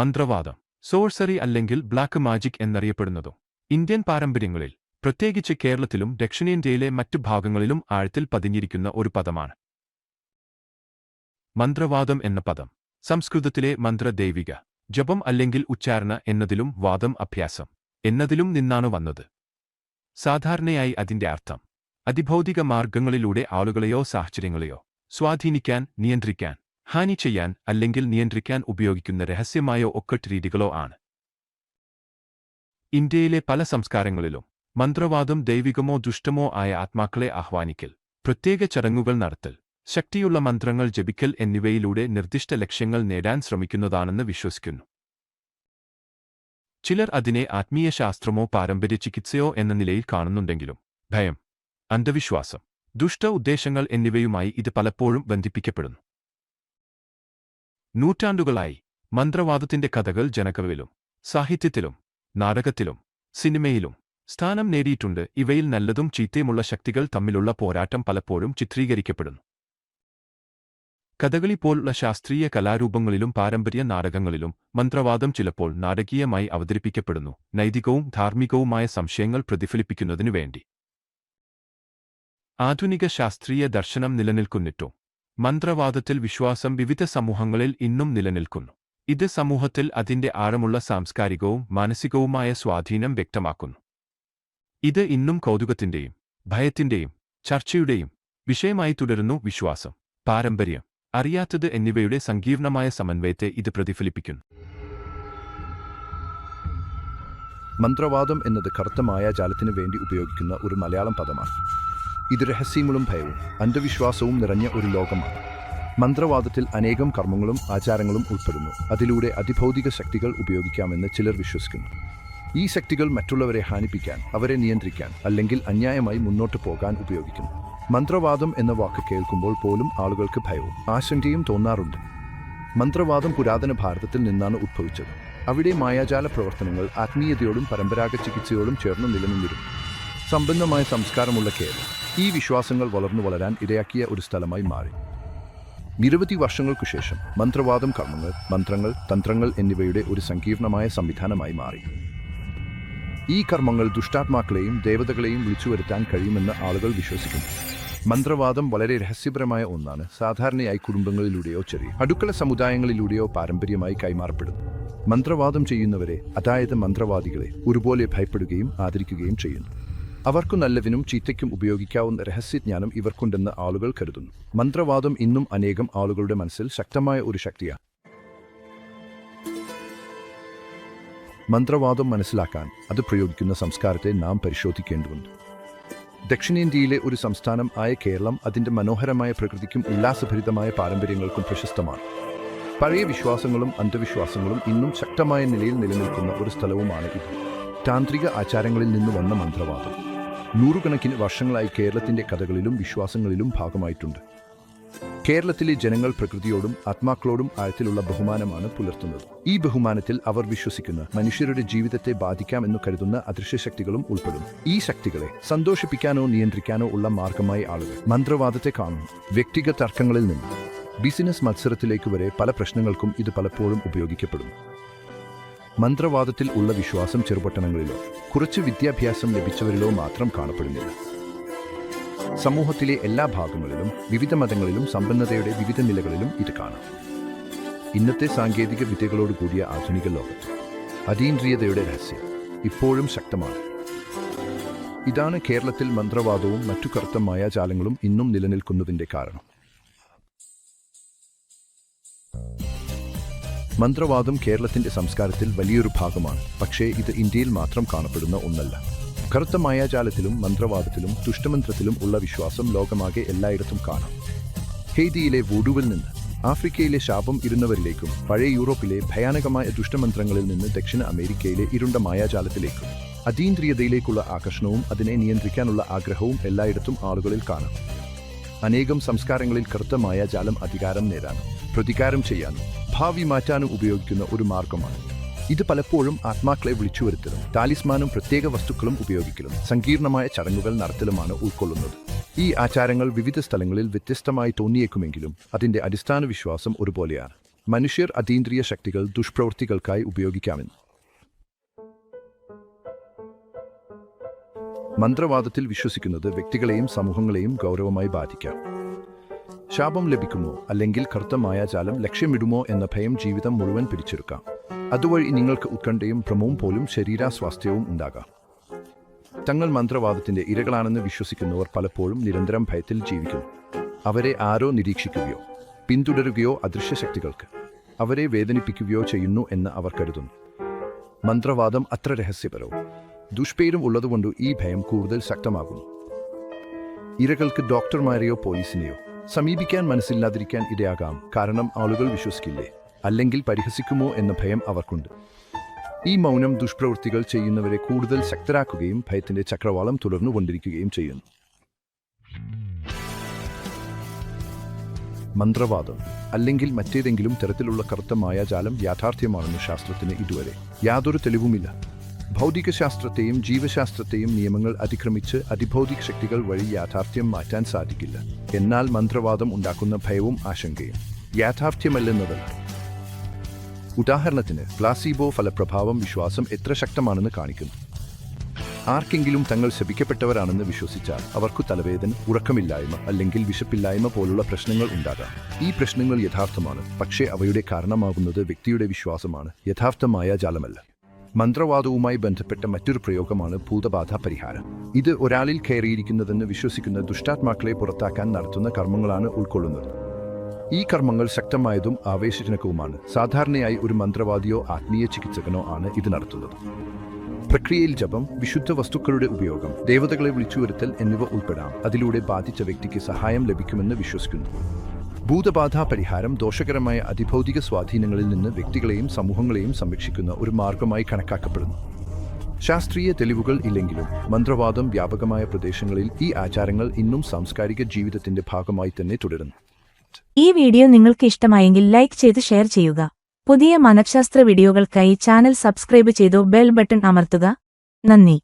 മന്ത്രവാദം സോഴ്സറി അല്ലെങ്കിൽ black magic എന്നറിയപ്പെടുന്നതും. ഇന്ത്യൻ പാരമ്പര്യങ്ങളിൽ പ്രത്യേകിച്ച് കേരളത്തിലും ദക്ഷിണേന്ത്യയിലെ മറ്റു ഭാഗങ്ങളിലും ആഴത്തിൽ പതിഞ്ഞിരിക്കുന്ന ഒരു പദമാണ്. മന്ത്രവാദം എന്ന പദം സംസ്കൃതത്തിലെ മന്ത്രദൈവിക ജപം അല്ലെങ്കിൽ ഉച്ചാരണ എന്നതിലും വാദം അഭ്യാസം എന്നതിലും നിന്നാണ് വന്നത്. സാധാരണയായി അതിന്റെ അർത്ഥം അതിഭൗതിക മാർഗങ്ങളിലൂടെ ആളുകളെയോ സാഹചര്യങ്ങളെയോ സ്വാധീനിക്കാൻ നിയന്ത്രിക്കാൻ ഹാനി ചെയ്യാൻ അല്ലെങ്കിൽ നിയന്ത്രിക്കാൻ ഉപയോഗിക്കുന്ന രഹസ്യമായോ ഒക്കട്ട് രീതികളോ ആണ്. ഇന്ത്യയിലെ പല സംസ്കാരങ്ങളിലും മന്ത്രവാദം ദൈവികമോ ദുഷ്ടമോ ആയ ആത്മാക്കളെ ആഹ്വാനിക്കൽ പ്രത്യേക ചടങ്ങുകൾ നടത്തൽ ശക്തിയുള്ള മന്ത്രങ്ങൾ ജപിക്കൽ എന്നിവയിലൂടെ നിർദ്ദിഷ്ട ലക്ഷ്യങ്ങൾ നേടാൻ ശ്രമിക്കുന്നതാണെന്ന് വിശ്വസിക്കുന്നു. ചിലർ അതിനെ ആത്മീയ ശാസ്ത്രമോ പാരമ്പര്യ ചികിത്സയോ എന്ന നിലയിൽ കാണുന്നുണ്ടെങ്കിലും ഭയം അന്ധവിശ്വാസം ദുഷ്ട ഉദ്ദേശങ്ങൾ എന്നിവയുമായി ഇത് പലപ്പോഴും ബന്ധിപ്പിക്കപ്പെടുന്നു. നൂറ്റാണ്ടുകളായി മന്ത്രവാദത്തിന്റെ കഥകൾ ജനകവിലും സാഹിത്യത്തിലും നാടകത്തിലും സിനിമയിലും സ്ഥാനം നേടിയിട്ടുണ്ട്. ഇവയിൽ നല്ലതും ചീത്തയുമുള്ള ശക്തികൾ തമ്മിലുള്ള പോരാട്ടം പലപ്പോഴും ചിത്രീകരിക്കപ്പെടുന്നു. കഥകളി പോലുള്ള ശാസ്ത്രീയ കലാരൂപങ്ങളിലും പാരമ്പര്യ നാടകങ്ങളിലും മന്ത്രവാദം ചിലപ്പോൾ നാടകീയമായി അവതരിപ്പിക്കപ്പെടുന്നു. നൈതികവും ധാർമ്മികവുമായ സംശയങ്ങൾ പ്രതിഫലിപ്പിക്കുന്നതിനു വേണ്ടി. ആധുനിക ശാസ്ത്രീയ ദർശനം നിലനിൽക്കുന്നിട്ടും മന്ത്രവാദത്തിൽ വിശ്വാസം വിവിധ സമൂഹങ്ങളിൽ ഇന്നും നിലനിൽക്കുന്നു. ഇത് സമൂഹത്തിൽ അതിന്റെ ആഴമുള്ള സാംസ്കാരികവും മാനസികവുമായ സ്വാധീനം വ്യക്തമാക്കുന്നു. ഇത് ഇന്നും കൗതുകത്തിന്റെയും ഭയത്തിന്റെയും ചർച്ചയുടെയും വിഷയമായി തുടരുന്നു വിശ്വാസം പാരമ്പര്യം അറിയാത്തത് എന്നിവയുടെ സങ്കീർണമായ സമന്വയത്തെ ഇത് പ്രതിഫലിപ്പിക്കുന്നു. മന്ത്രവാദം എന്നത് കറുത്ത മായാജാലത്തിനു വേണ്ടി ഉപയോഗിക്കുന്ന ഒരു മലയാളം പദമാണ്. ഇത് രഹസ്യങ്ങളും ഭയവും അന്ധവിശ്വാസവും നിറഞ്ഞ ഒരു ലോകമാണ്. മന്ത്രവാദത്തിൽ അനേകം കർമ്മങ്ങളും ആചാരങ്ങളും ഉൾപ്പെടുന്നു. അതിലൂടെ അതിഭൗതിക ശക്തികൾ ഉപയോഗിക്കാമെന്ന് ചിലർ വിശ്വസിക്കുന്നു. ഈ ശക്തികൾ മറ്റുള്ളവരെ ഹാനിപ്പിക്കാൻ അവരെ നിയന്ത്രിക്കാൻ അല്ലെങ്കിൽ അന്യായമായി മുന്നോട്ട് പോകാൻ ഉപയോഗിക്കുന്നു. മന്ത്രവാദം എന്ന വാക്ക് കേൾക്കുമ്പോൾ പോലും ആളുകൾക്ക് ഭയവും ആശങ്കയും തോന്നാറുണ്ട്. മന്ത്രവാദം പുരാതന ഭാരതത്തിൽ നിന്നാണ് ഉദ്ഭവിച്ചത് അവിടെ മായാജാല പ്രവർത്തനങ്ങൾ ആത്മീയതയോടും പരമ്പരാഗത ചികിത്സയോടും ചേർന്ന് നിലനിന്നിരുന്നു. സമ്പന്നമായ സംസ്കാരമുള്ള കേരളം. ഈ വിശ്വാസങ്ങൾ വളർന്നു വളരാൻ ഇടയാക്കിയ ഒരു സ്ഥലമായി മാറി. നിരവധി വർഷങ്ങൾക്കു ശേഷം മന്ത്രവാദം കർമ്മങ്ങൾ മന്ത്രങ്ങൾ തന്ത്രങ്ങൾ എന്നിവയുടെ ഒരു സങ്കീർണമായ സംവിധാനമായി മാറി. ഈ കർമ്മങ്ങൾ ദുഷ്ടാത്മാക്കളെയും ദേവതകളെയും വിളിച്ചു വരുത്താൻ കഴിയുമെന്ന് ആളുകൾ വിശ്വസിക്കുന്നു. മന്ത്രവാദം വളരെ രഹസ്യപരമായ ഒന്നാണ്. സാധാരണയായി കുടുംബങ്ങളിലൂടെയോ ചെറിയ അടുക്കള സമുദായങ്ങളിലൂടെയോ പാരമ്പര്യമായി കൈമാറപ്പെടുന്നു. മന്ത്രവാദം ചെയ്യുന്നവരെ അതായത് മന്ത്രവാദികളെ ഒരുപോലെ ഭയപ്പെടുകയും ആദരിക്കുകയും ചെയ്യുന്നു. അവർക്കു നല്ലതിനും ചീത്തയ്ക്കും ഉപയോഗിക്കാവുന്ന രഹസ്യജ്ഞാനം ഇവർക്കുണ്ടെന്ന് ആളുകൾ കരുതുന്നു. മന്ത്രവാദം ഇന്നും അനേകം ആളുകളുടെ മനസ്സിൽ ശക്തമായ ഒരു ശക്തിയാണ്. മന്ത്രവാദം മനസ്സിലാക്കാൻ അത് പ്രയോഗിക്കുന്ന സംസ്കാരത്തെ നാം പരിശോധിക്കേണ്ടതുണ്ട്. ദക്ഷിണേന്ത്യയിലെ ഒരു സംസ്ഥാനം ആയ കേരളം അതിന്റെ മനോഹരമായ പ്രകൃതിക്കും ഉല്ലാസഭരിതമായ പാരമ്പര്യങ്ങൾക്കും പ്രശസ്തമാണ്. പഴയ വിശ്വാസങ്ങളും അന്ധവിശ്വാസങ്ങളും ഇന്നും ശക്തമായ നിലയിൽ നിലനിൽക്കുന്ന ഒരു സ്ഥലവുമാണ് ഇത്. താന്ത്രിക ആചാരങ്ങളിൽ നിന്ന് വന്ന മന്ത്രവാദം. നൂറുകണക്കിന് വർഷങ്ങളായി കേരളത്തിന്റെ കഥകളിലും വിശ്വാസങ്ങളിലും ഭാഗമായിട്ടുണ്ട്. കേരളത്തിലെ ജനങ്ങൾ പ്രകൃതിയോടും ആത്മാക്കളോടും ആഴത്തിലുള്ള ബഹുമാനമാണ് പുലർത്തുന്നത്. ഈ ബഹുമാനത്തിൽ അവർ വിശ്വസിക്കുന്ന മനുഷ്യരുടെ ജീവിതത്തെ ബാധിക്കാമെന്ന് കരുതുന്ന അദൃശ്യ ശക്തികളും ഉൾപ്പെടും ഈ ശക്തികളെ സന്തോഷിപ്പിക്കാനോ നിയന്ത്രിക്കാനോ ഉള്ള മാർഗമായി ആളുകൾ മന്ത്രവാദത്തെ കാണുന്നു. വ്യക്തിഗത തർക്കങ്ങളിൽ നിന്ന് ബിസിനസ് മത്സരത്തിലേക്ക് വരെ പല പ്രശ്നങ്ങൾക്കും ഇത് പലപ്പോഴും ഉപയോഗിക്കപ്പെടുന്നു. മന്ത്രവാദത്തിൽ ഉള്ള വിശ്വാസം ചെറുപട്ടണങ്ങളിലോ കുറച്ച് വിദ്യാഭ്യാസം ലഭിച്ചവരിലോ മാത്രം കാണപ്പെടുന്നില്ല. സമൂഹത്തിലെ എല്ലാ ഭാഗങ്ങളിലും വിവിധ മതങ്ങളിലും സമ്പന്നതയുടെ വിവിധ നിലകളിലും ഇത് കാണാം. ഇന്നത്തെ സാങ്കേതിക വിദ്യകളോട് കൂടിയ ആധുനിക ലോകത്ത് അതീന്ദ്രിയതയുടെ രഹസ്യം ഇപ്പോഴും ശക്തമാണ്. ഇതാണ് കേരളത്തിൽ മന്ത്രവാദവും മറ്റു കറുത്ത മായാജാലങ്ങളും ഇന്നും നിലനിൽക്കുന്നതിന്റെ കാരണം. മന്ത്രവാദം കേരളത്തിന്റെ സംസ്കാരത്തിൽ വലിയൊരു ഭാഗമാണ്. പക്ഷേ ഇത് ഇന്ത്യയിൽ മാത്രം കാണപ്പെടുന്ന ഒന്നല്ല. കറുത്ത മായാജാലത്തിലും മന്ത്രവാദത്തിലും തുഷ്ടമന്ത്രത്തിലും ഉള്ള വിശ്വാസം ലോകമാകെ എല്ലായിടത്തും കാണാം. ഹെയ്തിയിലെ വൂഡുവിൽ നിന്ന് ആഫ്രിക്കയിലെ ശാപം ഇരുന്നവരിലേക്കും പഴയ യൂറോപ്പിലെ ഭയാനകമായ ദുഷ്ടമന്ത്രങ്ങളിൽ നിന്ന് ദക്ഷിണ അമേരിക്കയിലെ ഇരുണ്ട മായാജാലത്തിലേക്കും അതീന്ദ്രിയതയിലേക്കുള്ള ആകർഷണവും അതിനെ നിയന്ത്രിക്കാനുള്ള ആഗ്രഹവും എല്ലായിടത്തും ആളുകളിൽ കാണാം. അനേകം സംസ്കാരങ്ങളിൽ കറുത്ത മായാജാലം അധികാരം നേടാനും പ്രതികാരം ചെയ്യാനും ഭാവി മാറ്റാനും ഉപയോഗിക്കുന്ന ഒരു മാർഗമാണ്. ഇത് പലപ്പോഴും ആത്മാക്കളെ വിളിച്ചു വരുത്തലും ടാലിസ്മാനും പ്രത്യേക വസ്തുക്കളും ഉപയോഗിക്കലും സങ്കീർണമായ ചടങ്ങുകൾ നടത്തലുമാണ് ഉൾക്കൊള്ളുന്നത്. ഈ ആചാരങ്ങൾ വിവിധ സ്ഥലങ്ങളിൽ വ്യത്യസ്തമായി തോന്നിയേക്കുമെങ്കിലും അതിന്റെ അടിസ്ഥാന വിശ്വാസം ഒരുപോലെയാണ്. മനുഷ്യർ അതീന്ദ്രിയ ശക്തികൾ ദുഷ്പ്രവൃത്തികൾക്കായി ഉപയോഗിക്കാമെന്ന്. മന്ത്രവാദത്തിൽ വിശ്വസിക്കുന്നത് വ്യക്തികളെയും സമൂഹങ്ങളെയും ഗൗരവമായി ബാധിക്കാം. ശാപം ലഭിക്കുമോ? അല്ലെങ്കിൽ കറുത്ത മായാജാലം ലക്ഷ്യമിടുമോ എന്ന ഭയം ജീവിതം മുഴുവൻ പിടിച്ചെടുക്കാം അതുവഴി നിങ്ങൾക്ക് ഉത്കണ്ഠയും ഭ്രമവും പോലും ശരീരാസ്വാസ്ഥ്യവും ഉണ്ടാകാം. തങ്ങൾ മന്ത്രവാദത്തിന്റെ ഇരകളാണെന്ന് വിശ്വസിക്കുന്നവർ പലപ്പോഴും നിരന്തരം ഭയത്തിൽ ജീവിക്കുന്നു. അവരെ ആരോ നിരീക്ഷിക്കുകയോ പിന്തുടരുകയോ അദൃശ്യ ശക്തികൾക്ക് അവരെ വേദനിപ്പിക്കുകയോ ചെയ്യുന്നു എന്ന് അവർ കരുതുന്നു. മന്ത്രവാദം അത്ര രഹസ്യപരവും ദുഷ്പേരും ഉള്ളതുകൊണ്ട് ഈ ഭയം കൂടുതൽ ശക്തമാകുന്നു. ഇരകൾക്ക് ഡോക്ടർമാരെയോ പോലീസിനെയോ സമീപിക്കാൻ മനസ്സില്ലാതിരിക്കാൻ ഇടയാകാം കാരണം ആളുകൾ വിശ്വസിക്കില്ലേ? അല്ലെങ്കിൽ പരിഹസിക്കുമോ എന്ന ഭയം അവർക്കുണ്ട്. ഈ മൗനം ദുഷ്പ്രവൃത്തികൾ ചെയ്യുന്നവരെ കൂടുതൽ ശക്തരാക്കുകയും ഭയത്തിന്റെ ചക്രവാളം തുടർന്നുകൊണ്ടിരിക്കുകയും ചെയ്യുന്നു. മന്ത്രവാദം അല്ലെങ്കിൽ മറ്റേതെങ്കിലും തരത്തിലുള്ള കറുത്ത മായാജാലം യാഥാർത്ഥ്യമാണെന്ന് ശാസ്ത്രത്തിന് ഇതുവരെ യാതൊരു തെളിവുമില്ല. ഭൗതികശാസ്ത്രത്തെയും ജീവശാസ്ത്രത്തെയും നിയമങ്ങൾ അതിക്രമിച്ച് അതിഭൗതിക ശക്തികൾ വഴി യാഥാർത്ഥ്യം മാറ്റാൻ സാധിക്കില്ല. എന്നാൽ മന്ത്രവാദം ഉണ്ടാക്കുന്ന ഭയവും ആശങ്കയും യാഥാർത്ഥ്യമല്ലെന്നതല്ല. ഉദാഹരണത്തിന് പ്ലാസിബോ ഫലപ്രഭാവം വിശ്വാസം എത്ര ശക്തമാണെന്ന് കാണിക്കുന്നു. ആർക്കെങ്കിലും തങ്ങൾ ശപിക്കപ്പെട്ടവരാണെന്ന് വിശ്വസിച്ചാൽ അവർക്ക് തലവേദന ഉറക്കമില്ലായ്മ അല്ലെങ്കിൽ വിശപ്പില്ലായ്മ പോലുള്ള പ്രശ്നങ്ങൾ ഉണ്ടാകാം. ഈ പ്രശ്നങ്ങൾ യഥാർത്ഥമാണ് പക്ഷേ അവയുടെ കാരണമാകുന്നത് വ്യക്തിയുടെ വിശ്വാസമാണ് യഥാർത്ഥമായ ജാലമല്ല. മന്ത്രവാദവുമായി ബന്ധപ്പെട്ട മറ്റൊരു പ്രയോഗമാണ് ഭൂതബാധ പരിഹാരം. ഇത് ഒരാളിൽ കയറിയിരിക്കുന്നതെന്ന് വിശ്വസിക്കുന്ന ദുഷ്ടാത്മാക്കളെ പുറത്താക്കാൻ നടത്തുന്ന കർമ്മങ്ങളാണ് ഉൾക്കൊള്ളുന്നത്. ഈ കർമ്മങ്ങൾ ശക്തമായതും ആവേശജനകവുമാണ്. സാധാരണയായി ഒരു മന്ത്രവാദിയോ ആത്മീയ ചികിത്സകനോ ആണ് ഇത് നടത്തുന്നത്. പ്രക്രിയയിൽ ജപം വിശുദ്ധ വസ്തുക്കളുടെ ഉപയോഗം ദേവതകളെ വിളിച്ചുവരുത്തൽ എന്നിവ ഉൾപ്പെടാം. അതിലൂടെ ബാധിച്ച വ്യക്തിക്ക് സഹായം ലഭിക്കുമെന്ന് വിശ്വസിക്കുന്നു. ഭൂതബാധ പരിഹാരം ദോഷകരമായ അതിഭൗതിക സ്വാധീനങ്ങളിൽ നിന്ന് വ്യക്തികളെയും സമൂഹങ്ങളെയും സംരക്ഷിക്കുന്ന ഒരു മാർഗമായി കണക്കാക്കപ്പെടുന്നു. ശാസ്ത്രീയ തെളിവുകൾ ഇല്ലെങ്കിലും മന്ത്രവാദം വ്യാപകമായ പ്രദേശങ്ങളിൽ ഈ ആചാരങ്ങൾ ഇന്നും സാംസ്കാരിക ജീവിതത്തിന്റെ ഭാഗമായി തന്നെ തുടരുന്നു. ഈ വീഡിയോ നിങ്ങൾക്ക് ഇഷ്ടമായെങ്കിൽ ലൈക്ക് ചെയ്ത് ഷെയർ ചെയ്യുക. പുതിയ മനഃശാസ്ത്ര വീഡിയോകൾക്കായി ചാനൽ സബ്സ്ക്രൈബ് ചെയ്തു ബെൽ ബട്ടൺ അമർത്തുക. നന്ദി.